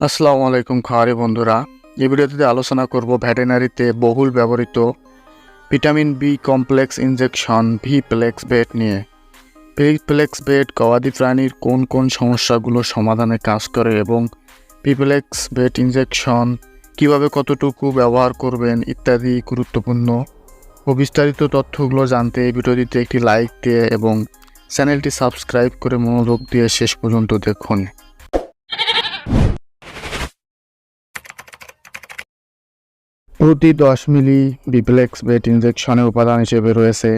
আসসালামু আলাইকুম খাওয়ারি বন্ধুরা। এই ভিডিওতে আলোচনা করব ভেটেনারিতে বহুল ব্যবহৃত vitamin B complex injection V plex vet নিয়ে। ভি প্লেক্স বেড গবাদি প্রাণীর কোন কোন সমস্যাগুলো সমাধানে কাজ করে এবং পিপ্লেক্স বেড ইনজেকশন কীভাবে কতটুকু ব্যবহার করবেন ইত্যাদি গুরুত্বপূর্ণ ও বিস্তারিত তথ্যগুলো জানতে এই ভিডিওটিতে একটি লাইক দিয়ে এবং চ্যানেলটি সাবস্ক্রাইব করে মনোযোগ দিয়ে শেষ পর্যন্ত দেখুন। প্রতি দশ মিলি বিপ্লেক্স বেট ইনজেকশনের উপাদান হিসেবে রয়েছে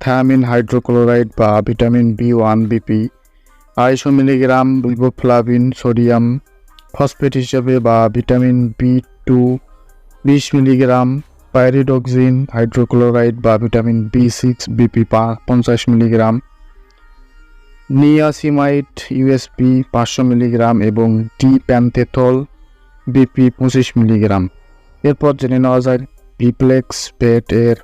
থায়ামিন, হাইড্রোক্লোরাইড বা ভিটামিন বি ওয়ান বিপি আড়াইশো মিলিগ্রাম রিবোফ্লাভিন সোডিয়াম ফসফেট হিসেবে বা ভিটামিন বি টু, বিশ মিলিগ্রাম পাইরিডক্সিন, হাইড্রোক্লোরাইড বা ভিটামিন বি সিক্স বিপি পঞ্চাশ মিলিগ্রাম, নিয়াসিমাইট ইউএসপি পাঁচশো মিলিগ্রাম এবং ডি প্যান্থেথল বিপি পঁচিশ মিলিগ্রাম। এরপর জেনে নেওয়া যায় বিপ্লেক্স পেট এর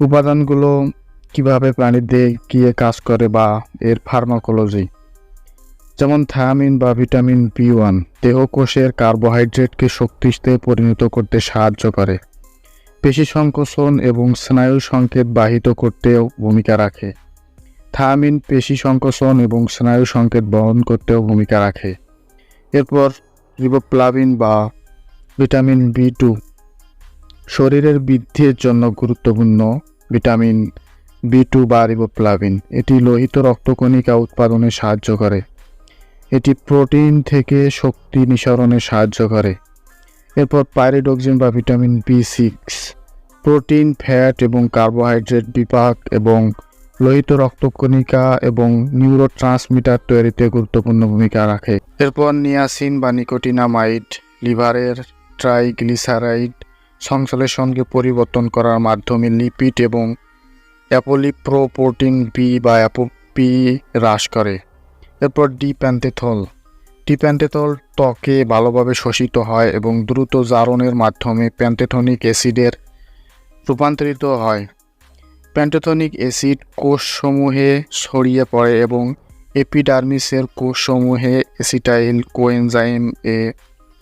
উপাদানগুলো কীভাবে প্রাণীদের গিয়ে কাজ করে বা এর ফার্মাকোলজি যেমন থায়ামিন বা ভিটামিন বি ওয়ান দেহকোষের কার্বোহাইড্রেটকে শক্তিতে পরিণত করতে সাহায্য করে। পেশি সংকোচন এবং স্নায়ু সংকেত বাহিত করতেও ভূমিকা রাখে। থায়ামিন পেশি সংকোচন এবং স্নায়ু সংকেত বহন করতেও ভূমিকা রাখে। এরপর রিবোপ্লাভিন বা ভিটামিন বি টু শরীরের বৃদ্ধির জন্য গুরুত্বপূর্ণ ভিটামিন বি টু বা রিবোপ্লাভিন এটি লোহিত রক্তকণিকা উৎপাদনে সাহায্য করে। এটি প্রোটিন থেকে শক্তি নিঃসরণে সাহায্য করে। এরপর পাইরিডক্সিন বা vitamin B six protein, fat এবং কার্বোহাইড্রেট বিপাক এবং লোহিত রক্তকণিকা এবং নিউরো ট্রান্সমিটার তৈরিতে গুরুত্বপূর্ণ ভূমিকা রাখে। এরপর নিয়াসিন বা নিকোটিনামাইড, লিভারের ট্রাইগ্লিসারাইড সংশ্লেষণকে পরিবর্তন করার মাধ্যমে লিপিড এবং অ্যাপোলিপ্রোপ্রোটিন বি বা অ্যাপোপি হ্রাস করে। এরপর ডিপ্যান্থেথল। ডিপ্যান্থেথল ত্বকে ভালোভাবে শোষিত হয় এবং দ্রুত জারণের মাধ্যমে প্যান্থেথনিক অ্যাসিডের রূপান্তরিত হয়। প্যান্টেথনিক অ্যাসিড কোষসমূহে ছড়িয়ে পড়ে এবং এপিডার্মিসের কোষসমূহে acetyl coenzyme A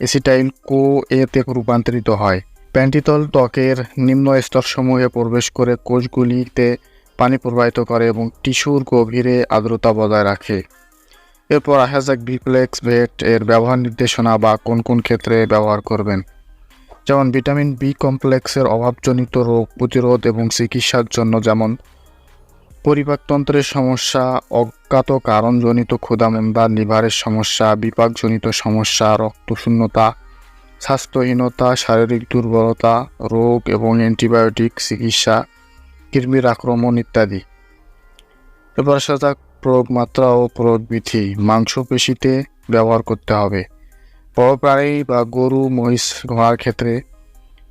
acetyl co এতে রূপান্তরিত হয়। প্যান্টিতল ত্বকের নিম্ন স্তরসমূহে প্রবেশ করে কোষগুলিতে পানি প্রবাহিত করে এবং টিস্যুর গভীরে আর্দ্রতা বজায় রাখে। এরপর আসা যাক বিপ্লেক্স ভেট এর ব্যবহার নির্দেশনা বা কোন কোন ক্ষেত্রে ব্যবহার করবেন। যেমন ভিটামিন বি কমপ্লেক্সের অভাবজনিত রোগ প্রতিরোধ এবং চিকিৎসার জন্য যেমন পরিপাকতন্ত্রের সমস্যা অজ্ঞাত কারণজনিত ক্ষুধামেন্দা লিভারের সমস্যা, বিপাকজনিত সমস্যা, রক্তশূন্যতা, স্বাস্থ্যহীনতা, শারীরিক দুর্বলতা, রোগ এবং অ্যান্টিবায়োটিক চিকিৎসা কৃমির আক্রমণ ইত্যাদি। এবার আসা প্রয়োগ মাত্রা ও প্রয়োগ বিধি, মাংসপেশিতে ব্যবহার করতে হবে। বড় প্রাণী বা গরু, মহিষ ঘোড়ার ক্ষেত্রে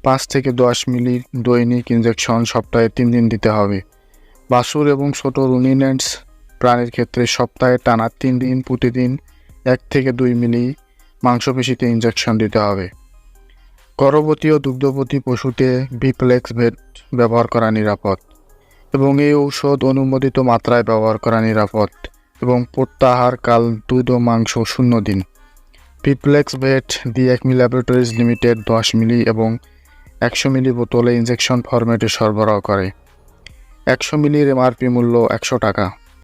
পাঁচ থেকে দশ মিলি দৈনিক ইনজেকশন সপ্তাহে তিন দিন দিতে হবে। বাসুর এবং ছোট রুনিনেন্টস প্রাণীর ক্ষেত্রে সপ্তাহে টানা তিন দিন প্রতিদিন এক থেকে দুই মিলি মাংসপেশিতে ইঞ্জেকশন দিতে হবে। গর্ভবতী ও দুগ্ধবতী পশুতে বিপ্লেক্স ভেট ব্যবহার করা নিরাপদ এবং এই ঔষধ অনুমোদিত মাত্রায় ব্যবহার করা নিরাপদ এবং প্রত্যাহার কাল দুধ ও মাংস শূন্য দিন। B plex vet the Acme laboratories limited দশ মিলি এবং একশো মিলি বোতলে ইঞ্জেকশন ফরম্যাটে সরবরাহ করে। একশো মিলির এমআরপি মূল্য একশো টাকা।